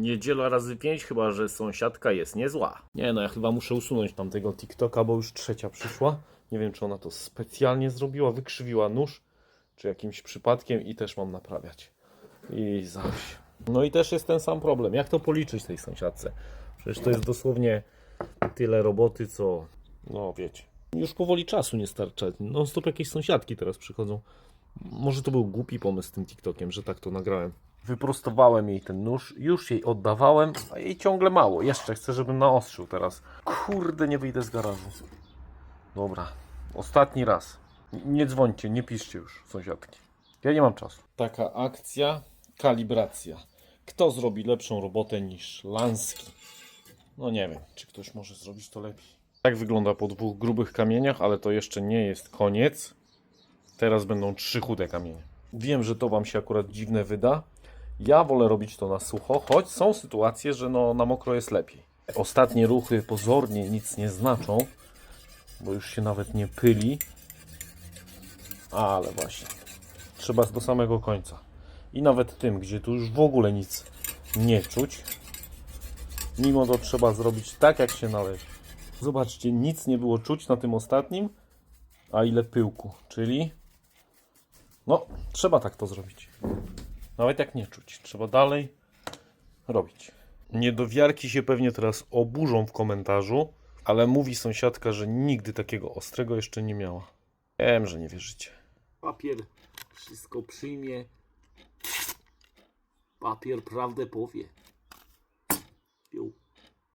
Niedziela razy pięć, chyba że sąsiadka jest niezła. Nie no, ja chyba muszę usunąć tamtego TikToka, bo już trzecia przyszła. Nie wiem, czy ona to specjalnie zrobiła, wykrzywiła nóż, czy jakimś przypadkiem i też mam naprawiać. I zaś. No i też jest ten sam problem. Jak to policzyć tej sąsiadce? Przecież to jest dosłownie tyle roboty, co. No wiecie. Już powoli czasu nie starcza. No stop jakieś sąsiadki teraz przychodzą. Może to był głupi pomysł z tym TikTokiem, że tak to nagrałem. Wyprostowałem jej ten nóż, już jej oddawałem, a jej ciągle mało. Jeszcze chcę, żebym naostrzył teraz. Kurde, nie wyjdę z garażu. Dobra, ostatni raz. Nie dzwońcie, nie piszcie już, sąsiadki. Ja nie mam czasu. Taka akcja, kalibracja. Kto zrobi lepszą robotę niż Lanski? No nie wiem, czy ktoś może zrobić to lepiej. Tak wygląda po dwóch grubych kamieniach, ale to jeszcze nie jest koniec. Teraz będą trzy chude kamienie. Wiem, że to Wam się akurat dziwne wyda. Ja wolę robić to na sucho, choć są sytuacje, że no, na mokro jest lepiej. Ostatnie ruchy pozornie nic nie znaczą, bo już się nawet nie pyli. Ale właśnie, trzeba do samego końca. I nawet tym, gdzie tu już w ogóle nic nie czuć, mimo to trzeba zrobić tak, jak się należy. Zobaczcie, nic nie było czuć na tym ostatnim, a ile pyłku, czyli no, trzeba tak to zrobić. Nawet jak nie czuć, trzeba dalej robić. Niedowiarki się pewnie teraz oburzą w komentarzu, ale mówi sąsiadka, że nigdy takiego ostrego jeszcze nie miała. Wiem, że nie wierzycie. Papier wszystko przyjmie. Papier prawdę powie. Piu.